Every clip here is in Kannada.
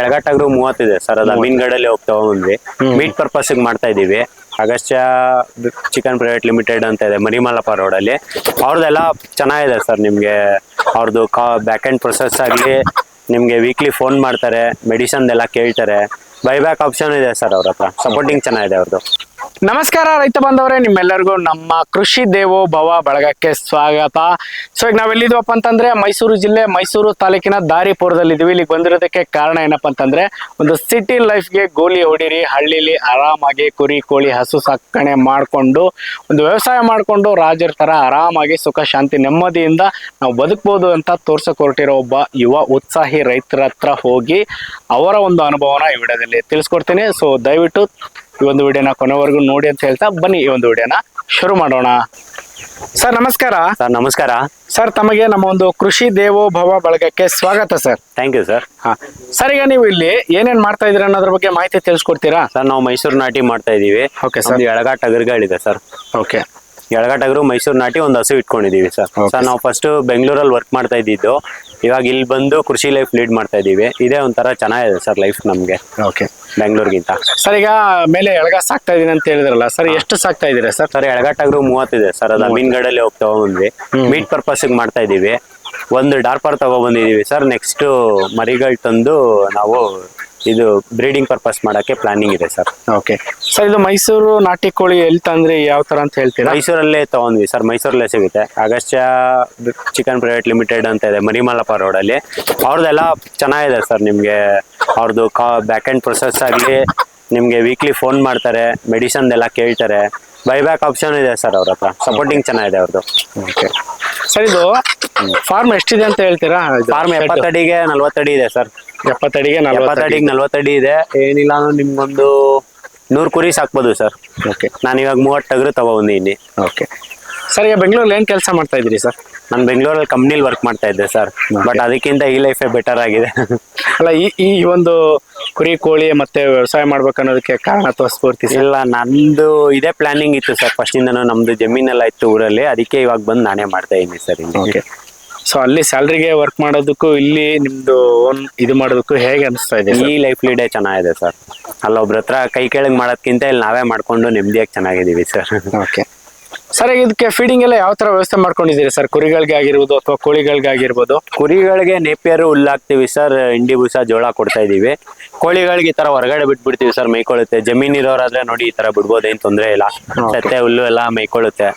ಎಳಗಟ್ಟಾಗ್ರು ಮೂವತ್ತಿದೆ ಸರ್ ಅದು ಮೀನ್ಗಡಲ್ಲಿ ಹೋಗ್ತಾ ಬಂದ್ವಿ. ಮೀಟ್ ಪರ್ಪಸ್ ಮಾಡ್ತಾ ಇದೀವಿ. ಅಗಸ್ತ್ಯ ಚಿಕನ್ ಪ್ರೈವೇಟ್ ಲಿಮಿಟೆಡ್ ಅಂತ ಇದೆ ಮರಿಮಲ್ಲಪ್ಪ ರೋಡ್ ಅಲ್ಲಿ. ಅವ್ರದೆಲ್ಲ ಚೆನ್ನಾಗಿದೆ ಸರ್ ನಿಮ್ಗೆ. ಅವ್ರದ್ದು ಕಾ ಬ್ಯಾಕ್ ಅಂಡ್ ಪ್ರೊಸೆಸ್ ಆಗಲಿ ನಿಮ್ಗೆ ವೀಕ್ಲಿ ಫೋನ್ ಮಾಡ್ತಾರೆ ಮೆಡಿಸನ್ ಎಲ್ಲ ಕೇಳ್ತಾರೆ. ಬೈಬ್ಯಾಕ್ ಆಪ್ಷನ್ ಇದೆ ಸರ್ ಅವ್ರ ಹತ್ರ. ಸಪೋರ್ಟಿಂಗ್ ಚೆನ್ನಾಗಿದೆ ಅವ್ರದ್ದು ನಮಸ್ಕಾರ ರೈತ ಬಾಂಧವರೇ, ನಿಮ್ಮೆಲ್ಲರಿಗೂ ನಮ್ಮ ಕೃಷಿ ದೇವೋ ಭವ ಬಳಗಕ್ಕೆ ಸ್ವಾಗತ. ಸೊ ಈಗ ನಾವೆಲ್ಲಿದ್ವಪ್ಪ ಅಂತಂದ್ರೆ ಮೈಸೂರು ಜಿಲ್ಲೆ, ಮೈಸೂರು ತಾಲೂಕಿನ ದಾರಿಪುರದಲ್ಲಿ ಇದೀವಿ ಇಲ್ಲಿಗೆ ಬಂದಿರೋದಕ್ಕೆ ಕಾರಣ ಏನಪ್ಪ ಅಂತಂದ್ರೆ ಒಂದು ಸಿಟಿ ಲೈಫ್ಗೆ ಗೋಲಿ ಹೊಡಿರಿ, ಹಳ್ಳಿಲಿ ಆರಾಮಾಗಿ ಕುರಿ, ಕೋಳಿ, ಹಸು ಸಾಕಣೆ ಮಾಡಿಕೊಂಡು, ಒಂದು ವ್ಯವಸಾಯ ಮಾಡಿಕೊಂಡು ರಾಜರ ತರ ಆರಾಮಾಗಿ ಸುಖ, ಶಾಂತಿ, ನೆಮ್ಮದಿಯಿಂದ ನಾವು ಬದುಕ್ಬೋದು ಅಂತ ತೋರ್ಸಕ್ ಹೊರಟಿರೋ ಒಬ್ಬ ಯುವ ಉತ್ಸಾಹಿ ರೈತರ ಹತ್ರ ಹೋಗಿ ಅವರ ಒಂದು ಅನುಭವನ ಈ ವಿಡಿಯೋದಲ್ಲಿ ತಿಳಿಸ್ಕೊಡ್ತೀನಿ. ಸೊ ದಯವಿಟ್ಟು ಈ ಒಂದು ವಿಡಿಯೋನ ಕೊನೆವರೆಗೂ ನೋಡಿ ಅಂತ ಹೇಳ್ತಾ ಬನ್ನಿ ಈ ಒಂದು ವಿಡಿಯೋನ ಶುರು ಮಾಡೋಣ. ಸರ್ ನಮಸ್ಕಾರ. ಸರ್ ನಮಸ್ಕಾರ. ಸರ್ ತಮಗೆ ನಮ್ಮ ಒಂದು ಕೃಷಿ ದೇವೋಭವ ಬಳಗಕ್ಕೆ ಸ್ವಾಗತ ಸರ್. Thank you sir. ಹಾ. ಸರ್ ಈಗ ನೀವು ಇಲ್ಲಿ ಏನೇನ್ ಮಾಡ್ತಾ ಇದೀರ ಅನ್ನೋದ್ರ ಬಗ್ಗೆ ಮಾಹಿತಿ ತಿಳಿಸ್ಕೊಡ್ತೀರಾ? ಸರ್ ನಾವು ಮೈಸೂರು ನಾಟಿ ಮಾಡ್ತಾ ಇದೀವಿ ಓಕೆ ಸರ್. ಎಳಗಾಟ್ ಅಗರ್ಗಳಿದೆ ಸರ್. ಓಕೆ ಎಳಗಾಟಗರು ಮೈಸೂರು ನಾಟಿ ಒಂದು ಹಸು ಇಟ್ಕೊಂಡಿದೀವಿ ಸರ್. ಸರ್ ನಾವು ಫಸ್ಟ್ ಬೆಂಗಳೂರಲ್ಲಿ ವರ್ಕ್ ಮಾಡ್ತಾ ಇದ್ದಿದ್ದು. ಇವಾಗ ಇಲ್ಲಿ ಬಂದು ಕೃಷಿ ಲೈಫ್ ಲೀಡ್ ಮಾಡ್ತಾ ಇದೀವಿ. ಇದೇ ಒಂಥರ ಚೆನ್ನಾಗಿದೆ ಸರ್ ಲೈಫ್ ನಮ್ಗೆ. ಓಕೆ ಬೆಂಗಳೂರಿಗಿಂತ. ಸರ್ ಈಗ ಮೇಲೆ ಎಳಗ ಸಾಕ್ತಾ ಇದೀನಿ ಅಂತ ಹೇಳಿದ್ರಲ್ಲ ಸರ್ ಎಷ್ಟು ಸಾಕ್ತಾ ಇದೀರಾ ಸರ್? ಸರ್ ಎಳಗಟ್ಟಗರು ಮೂವತ್ತಿದೆ ಸರ್ ಅದು ಮೀನ್ಗಡಲ್ಲಿ ಹೋಗಿ ತಗೊಂಡ್ವಿ ಮೀಟ್ ಪರ್ಪಸ್ ಮಾಡ್ತಾ ಇದೀವಿ. ಒಂದು ಡಾರ್ಪರ್ ತಗೊಬಂದಿದೀವಿ ಸರ್ ನೆಕ್ಸ್ಟ್ ಮರಿಗಳು ತಂದು ನಾವು ಇದು ಬ್ರೀಡಿಂಗ್ ಪರ್ಪಸ್ ಮಾಡಕ್ಕೆ ಪ್ಲಾನಿಂಗ್ ಇದೆ ಸರ್ ಓಕೆ ಸರ್ ಇದು ಮೈಸೂರು ನಾಟಿ ಕೋಳಿ ಎಲ್ಲಿ ತಂದ್ರೆ ಯಾವ ತರ ಅಂತ ಹೇಳ್ತೀರಾ? ಮೈಸೂರಲ್ಲೇ ತಗೊಂಡ್ವಿ ಸರ್ ಮೈಸೂರಲ್ಲೇ ಸಿಗುತ್ತೆ. ಅಗಸ್ಟ್ಯ ಚಿಕನ್ ಪ್ರೈವೇಟ್ ಲಿಮಿಟೆಡ್ ಅಂತ ಇದೆ ಮರಿಮಲ್ಲಪ್ಪ ಅಲ್ಲಿ. ಅವ್ರದ್ದೆಲ್ಲ ಚೆನ್ನಾಗಿದೆ ಸರ್ ನಿಮ್ಗೆ ಅವ್ರದ್ದು ಕಾ ಬ್ಯಾಕ್ ಅಂಡ್ ಪ್ರೊಸೆಸ್ ಆಗಲಿ ನಿಮ್ಗೆ ವೀಕ್ಲಿ ಫೋನ್ ಮಾಡ್ತಾರೆ ಮೆಡಿಸನ್ ಎಲ್ಲ ಕೇಳ್ತಾರೆ. ಬೈಬ್ಯಾಕ್ ಆಪ್ಷನ್ ಇದೆ ಸರ್ ಅವ್ರ ಹತ್ರ. ಸಪೋರ್ಟಿಂಗ್ ಚೆನ್ನಾಗಿದೆ ಅವ್ರದ್ದು ಓಕೆ ಸರ್ ಇದು ಫಾರ್ಮ್ ಎಷ್ಟಿದೆ ಅಂತ ಹೇಳ್ತೀರಾ? ಫಾರ್ಮ್ ಎಪ್ಪತ್ತಡಿಗೆ ನಲ್ವತ್ತಡಿ ಇದೆ ಸರ್ ಎಪ್ಪತ್ತಡಿಗೆ ನಲ್ವತ್ತಡಿ ಎಪ್ಪತ್ತಡಿಗೆ ನಲ್ವತ್ತಡಿ ಇದೆ. ಏನಿಲ್ಲ ಅಂದ್ರೆ ನಿಮ್ಗೊಂದು ನೂರು ಕುರಿ ಸಾಕ್ಬೋದು ಸರ್. ಓಕೆ. ನಾನು ಇವಾಗ ಮೂವತ್ತು ಟಗರು ತಗೊಬಂದಿದ್ದೀನಿ ಓಕೆ. ಸರ್ ಈಗ ಬೆಂಗಳೂರಲ್ಲಿ ಏನು ಕೆಲಸ ಮಾಡ್ತಾ ಇದ್ದೀರಿ ಸರ್? ನಾನು ಬೆಂಗಳೂರಲ್ಲಿ ಕಂಪ್ನಿಲಿ ವರ್ಕ್ ಮಾಡ್ತಾ ಇದ್ದೆ ಸರ್. ಬಟ್ ಅದಕ್ಕಿಂತ ಈ ಲೈಫೇ ಬೆಟರ್ ಆಗಿದೆ. ಅಲ್ಲ ಈ ಈ ಒಂದು ಕುರಿ ಕೋಳಿ ಮತ್ತೆ ವ್ಯವಸಾಯ ಮಾಡ್ಬೇಕನ್ನೋದಕ್ಕೆ ಕಾರಣ ಅಥವಾ ಸ್ಫೂರ್ತಿ ಇಲ್ಲ ನಂದು ಇದೇ ಪ್ಲಾನಿಂಗ್ ಇತ್ತು ಸರ್. ಫಸ್ಟ್ ಇಂದ ನಮ್ದು ಜಮೀನೆಲ್ಲ ಇತ್ತು ಊರಲ್ಲಿ. ಅದಕ್ಕೆ ಇವಾಗ ಬಂದು ನಾನೇ ಮಾಡ್ತಾ ಇದ್ದೀನಿ ಸರ್ ಇಲ್ಲಿ ಓಕೆ. ಸೊ ಅಲ್ಲಿ ಸ್ಯಾಲ್ರಿಗೆ ವರ್ಕ್ ಮಾಡೋದಕ್ಕೂ ಇಲ್ಲಿ ನಿಮ್ದು ಓನ್ ಇದು ಮಾಡೋದಕ್ಕೂ ಹೇಗೆ ಅನಿಸ್ತಾ ಇದೆ ಈ ಲೈಫ್ ಲೀಡೇ ಚೆನ್ನಾಗಿದೆ ಸರ್ ಅಲ್ಲೊಬ್ರ ಹತ್ರ ಕೈ ಕೆಳಗೆ ಮಾಡೋದ್ಕಿಂತ ಇಲ್ಲಿ ನಾವೇ ಮಾಡ್ಕೊಂಡು ನೆಮ್ಮದಿಯಾಗಿ ಚೆನ್ನಾಗಿದ್ದೀವಿ ಸರ್ ಓಕೆ ಸರ್ ಈಗ ಇದಕ್ಕೆ ಫೀಡಿಂಗ್ ಎಲ್ಲ ಯಾವ ತರ ವ್ಯವಸ್ಥೆ ಮಾಡ್ಕೊಂಡಿದ್ದೀರಿ ಸರ್ ಕುರಿಗಳಿಗೆ ಆಗಿರ್ಬೋದು ಅಥವಾ ಕೋಳಿಗಳಿಗೆ ಆಗಿರ್ಬೋದು? ಕುರಿಗಳಿಗೆ ನೇಪಿಯರು ಹುಲ್ಲಾಕ್ತೀವಿ ಸರ್ ಹಿಂಡಿ ಬೂಸ ಜೋಳ ಕೊಡ್ತಾ ಇದೀವಿ. ಕೋಳಿಗಳಿಗೆ ಈ ತರ ಹೊರಗಡೆ ಬಿಟ್ಬಿಡ್ತೀವಿ ಸರ್ ಮೈಕೊಳ್ಳುತ್ತೆ ಜಮೀನ್ ಇರೋರಾದ್ರೆ ನೋಡಿ ಈ ತರ ಬಿಡ್ಬೋದು ಏನ್ ತೊಂದ್ರೆ ಇಲ್ಲ. ಸತ್ತೆ ಹುಲ್ಲು ಎಲ್ಲ ಮೈಕೊಳ್ಳುತ್ತೆ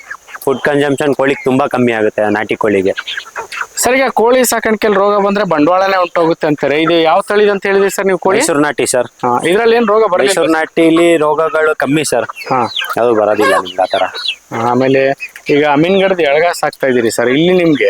ಫುಡ್ ಕನ್ಸಂಪ್ಷನ್ ಕೋಳಿಗೆ ತುಂಬಾ ಕಮ್ಮಿ ಆಗುತ್ತೆ ನಾಟಿ ಕೋಳಿಗೆ. ಸರ್ ಈಗ ಕೋಳಿ ಸಾಕಾಣಿಕೆಯಲ್ಲಿ ರೋಗ ಬಂದ್ರೆ ಬಂಡವಾಳನೇ ಉಂಟಾಗುತ್ತೆ ಅಂತಾರೆ. ಇದು ಯಾವ ತಳಿ ಅಂತ ಹೇಳಿದ್ರಿ ಸರ್ ನೀವು ಕೋಳಿ? ಮೈಸೂರು ನಾಟಿ ಸರ್. ಇದ್ರಲ್ಲಿ ಏನ್ ರೋಗ ಬರಲಿಲ್ಲ? ಮೈಸೂರು ನಾಟಿಲಿ ರೋಗಗಳು ಕಮ್ಮಿ ಸರ್. ಹಾ. ಅದು ಬರೋದಿಲ್ಲ ನಿಮ್ಗೆ ಆತರ ಆಮೇಲೆ ಈಗ ಅಮೀನ್ಗಡದ ಎಳಗ ಹಾಕ್ತಾ ಇದೀರಿ ಸರ್. ಇಲ್ಲಿ ನಿಮ್ಗೆ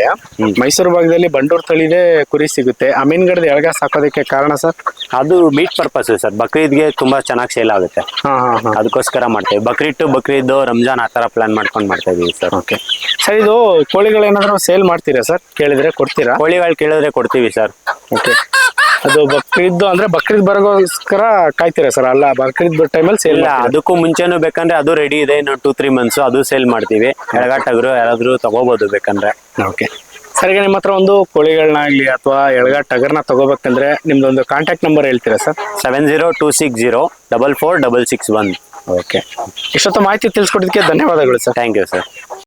ಮೈಸೂರು ಭಾಗದಲ್ಲಿ ಬಂಡೂರ್ ತಳಿದೇ ಕುರಿ ಸಿಗುತ್ತೆ. ಅಮೀನ್ಗಡದ ಎಳಗ ಹಾಕೋದಕ್ಕೆ ಕಾರಣ ಸರ್? ಅದು ಮೀಟ್ ಪರ್ಪಸ್ ಸರ್. ಬಕ್ರೀದ್ಗೆ ತುಂಬಾ ಚೆನ್ನಾಗಿ ಸೇಲ್ ಆಗುತ್ತೆ. ಹಾ ಹಾ ಹಾ. ಅದಕ್ಕೋಸ್ಕರ ಮಾಡ್ತೇವೆ. ಬಕ್ರೀದ್ ಟು ಬಕ್ರೀದ್ ರಂಜಾನ್ ಆ ತರ ಪ್ಲಾನ್ ಮಾಡ್ಕೊಂಡು ಮಾಡ್ತಾ ಇದೀವಿ ಸರ್. ಓಕೆ. ಸರ್ ಇದು ಕೋಳಿಗಳೇನಾದ್ರೂ ಸೇಲ್ ಮಾಡ್ತೀರಾ ಸರ್? ಕೇಳಿದ್ರೆ ಕೊಡ್ತೀರಾ? ಕೋಳಿಗಳು ಕೇಳಿದ್ರೆ ಕೊಡ್ತೀವಿ ಸರ್. ಓಕೆ. ಅದು ಬಕ್ರೀದ್ ಅಂದ್ರೆ ಬಕ್ರೀದ್ ಬರೋಗೋಸ್ಕರ ಕಾಯ್ತೀರಾ ಸರ್? ಅಲ್ಲ ಬಕ್ರೀದ್ ಟೈಮಲ್ಲಿ ಸೇಲ್ ಇಲ್ಲ ಅದಕ್ಕೂ ಮುಂಚೆನೂ ಬೇಕಂದ್ರೆ ಅದು ರೆಡಿ ಇದೆ. ಇನ್ನು ಟೂ ತ್ರೀ ಮಂತ್ಸ್ ಅದು ಸೇಲ್ ಮಾಡ್ತೀವಿ. ಎಳಗಾಟಗರು ಯಾರಾದ್ರೂ ತಗೋಬಹುದು ಬೇಕಂದ್ರೆ. ಓಕೆ. ಸರ್ ಈಗ ನಿಮ್ಮ ಹತ್ರ ಒಂದು ಕೋಳಿಗಳನ್ನಾಗ್ಲಿ ಅಥವಾ ಎಳಗ ಟಗರ್ನ ತಗೋಬೇಕಂದ್ರೆ ನಿಮ್ದೊಂದು ಕಾಂಟ್ಯಾಕ್ಟ್ ನಂಬರ್ ಹೇಳ್ತೀರಾ sir? Seven zero two six zero double four double six one okay. ಇಷ್ಟೊತ್ತು ಮಾಹಿತಿ ತಿಳಿಸ್ಕೊಡೋದಕ್ಕೆ ಧನ್ಯವಾದಗಳು ಸರ್. Thank you sir